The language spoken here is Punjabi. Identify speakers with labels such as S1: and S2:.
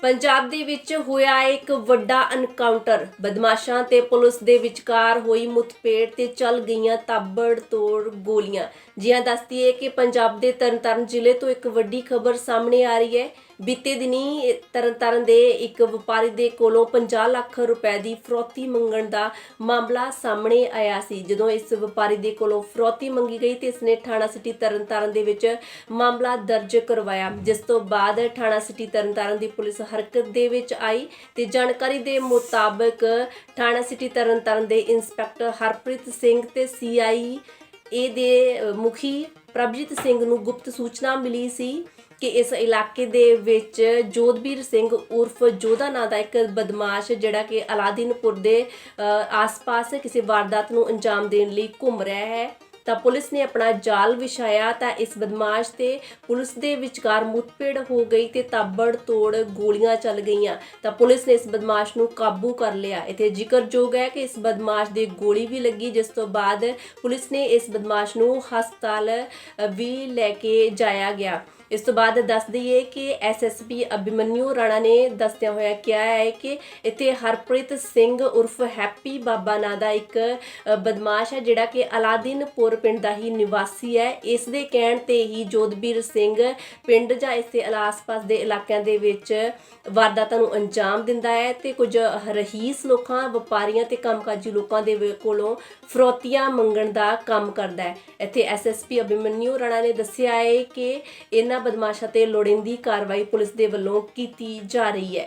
S1: ਪੰਜਾਬ ਦੇ ਵਿੱਚ ਹੋਇਆ ਇੱਕ ਵੱਡਾ ਐਨਕਾਊਂਟਰ ਬਦਮਾਸ਼ਾਂ ਤੇ ਪੁਲਿਸ ਦੇ ਵਿਚਕਾਰ ਹੋਈ ਮੁੱਠਭੇੜ ਤੇ ਚੱਲ ਗਈਆਂ ਤਾਬੜ ਤੋੜ ਗੋਲੀਆਂ। ਜਿਹਾਂ ਦੱਸਦੀ ਹੈ ਕਿ ਪੰਜਾਬ ਦੇ ਤਰਨਤਾਰਨ ਜ਼ਿਲ੍ਹੇ ਤੋਂ ਇੱਕ ਵੱਡੀ ਖਬਰ ਸਾਹਮਣੇ ਆ ਰਹੀ ਹੈ ਬੀਤੇ ਦਿਨੀ ਤਰਨਤਾਰਨ ਦੇ ਇੱਕ ਵਪਾਰੀ ਦੇ ਕੋਲੋਂ 50 ਲੱਖ ਰੁਪਏ ਦੀ ਫਰੌਤੀ ਮੰਗਣ ਦਾ ਮਾਮਲਾ ਸਾਹਮਣੇ ਆਇਆ ਸੀ। ਜਦੋਂ ਇਸ ਵਪਾਰੀ ਦੇ ਕੋਲੋਂ ਫਰੋਤੀ ਮੰਗੀ ਗਈ ਤੇ ਇਸਨੇ ਥਾਣਾ ਸਿਟੀ ਤਰਨਤਾਰਨ ਦੇ ਵਿੱਚ ਮਾਮਲਾ ਦਰਜ ਕਰਵਾਇਆ, ਜਿਸ ਤੋਂ ਬਾਅਦ ਥਾਣਾ ਸਿਟੀ ਤਰਨਤਾਰਨ ਦੀ ਪੁਲਿਸ ਹਰਕਤ ਦੇ ਵਿੱਚ ਆਈ ਤੇ ਜਾਣਕਾਰੀ ਦੇ ਮੁਤਾਬਕ ਥਾਣਾ ਸਿਟੀ ਤਰਨਤਾਰਨ ਦੇ ਇੰਸਪੈਕਟਰ ਹਰਪ੍ਰੀਤ ਸਿੰਘ ਤੇ ਸੀਆਈ ਏ ਦੇ ਮੁਖੀ ਪ੍ਰਭਜੀਤ ਸਿੰਘ ਨੂੰ ਗੁਪਤ ਸੂਚਨਾ ਮਿਲੀ ਸੀ ਕਿ ਇਸ ਇਲਾਕੇ ਦੇ ਵਿੱਚ ਜੋਧਬੀਰ ਸਿੰਘ ਉਰਫ ਜੋਧਾ ਨਾਂ ਦਾ ਇੱਕ ਬਦਮਾਸ਼ ਜਿਹੜਾ ਕਿ ਅਲਾਦੀਨਪੁਰ ਦੇ ਆਸ-ਪਾਸ ਕਿਸੇ ਵਾਰਦਾਤ ਨੂੰ ਅੰਜਾਮ ਦੇਣ ਲਈ ਘੁੰਮ ਰਿਹਾ ਹੈ। ਤਾਂ ਪੁਲਿਸ ਨੇ ਆਪਣਾ ਜਾਲ ਵਿਛਾਇਆ ਤਾਂ ਇਸ ਬਦਮਾਸ਼ ਤੇ ਪੁਲਿਸ ਦੇ ਵਿਚਕਾਰ ਮੁੱਠਭੇੜ ਹੋ ਗਈ ਤੇ ਤਾਬੜ ਤੋੜ ਗੋਲੀਆਂ ਚੱਲ ਗਈਆਂ। ਤਾਂ ਪੁਲਿਸ ਨੇ ਇਸ ਬਦਮਾਸ਼ ਨੂੰ ਕਾਬੂ ਕਰ ਲਿਆ। ਇਥੇ ਜ਼ਿਕਰਯੋਗ ਹੈ ਕਿ ਇਸ ਬਦਮਾਸ਼ ਦੇ ਗੋਲੀ ਵੀ ਲੱਗੀ, ਜਿਸ ਤੋਂ ਬਾਅਦ ਪੁਲਿਸ ਨੇ ਇਸ ਬਦਮਾਸ਼ ਨੂੰ ਹਸਪਤਾਲ ਵੀ ਲੈ ਕੇ ਜਾਇਆ ਗਿਆ। ਇਸ ਤੋਂ ਬਾਅਦ ਦੱਸ ਦਈਏ ਕਿ ਐਸਐਸਪੀ ਅਭਿਮਨਿਊ ਰਾਣਾ ਨੇ ਦੱਸਦਿਆਂ ਹੋਇਆ ਕਿਹਾ ਹੈ ਕਿ ਇੱਥੇ ਹਰਪ੍ਰੀਤ ਸਿੰਘ ਉਰਫ ਹੈਪੀ ਬਾਬਾ ਨਾਂ ਦਾ ਇੱਕ ਬਦਮਾਸ਼ ਹੈ ਜਿਹੜਾ ਕਿ ਅਲਾਦੀਨਪੁਰ ਪਿੰਡ ਦਾ ਹੀ ਨਿਵਾਸੀ ਹੈ। ਇਸ ਦੇ ਕਹਿਣ ਤੇ ਹੀ ਜੋਧਬੀਰ ਸਿੰਘ ਪਿੰਡ ਜਾਂ ਇਸ ਦੇ ਆਸ-ਪਾਸ ਦੇ ਇਲਾਕਿਆਂ ਦੇ ਵਿੱਚ ਵਾਰਦਾਤਾਂ ਨੂੰ ਅੰਜਾਮ ਦਿੰਦਾ ਹੈ ਤੇ ਕੁਝ ਰਹੀਸ ਲੋਕਾਂ, ਵਪਾਰੀਆਂ ਤੇ ਕੰਮਕਾਜੀ ਲੋਕਾਂ ਦੇ ਵੇ- ਕੋਲੋਂ ਫਰੋਤੀਆਂ ਮੰਗਣ ਦਾ ਕੰਮ ਕਰਦਾ ਹੈ। ਇੱਥੇ ਐਸਐਸਪੀ ਅਭਿਮਨਿਊ ਰਾਣਾ ਨੇ ਦੱਸਿਆ ਹੈ ਕਿ ਇਹਨਾਂ ਇਹਨਾਂ ਬਦਮਾਸ਼ਾਂ ਤੇ ਲੋੜੀਂਦੀ ਕਾਰਵਾਈ ਪੁਲਿਸ ਦੇ ਵੱਲੋਂ ਕੀਤੀ ਜਾ ਰਹੀ ਹੈ।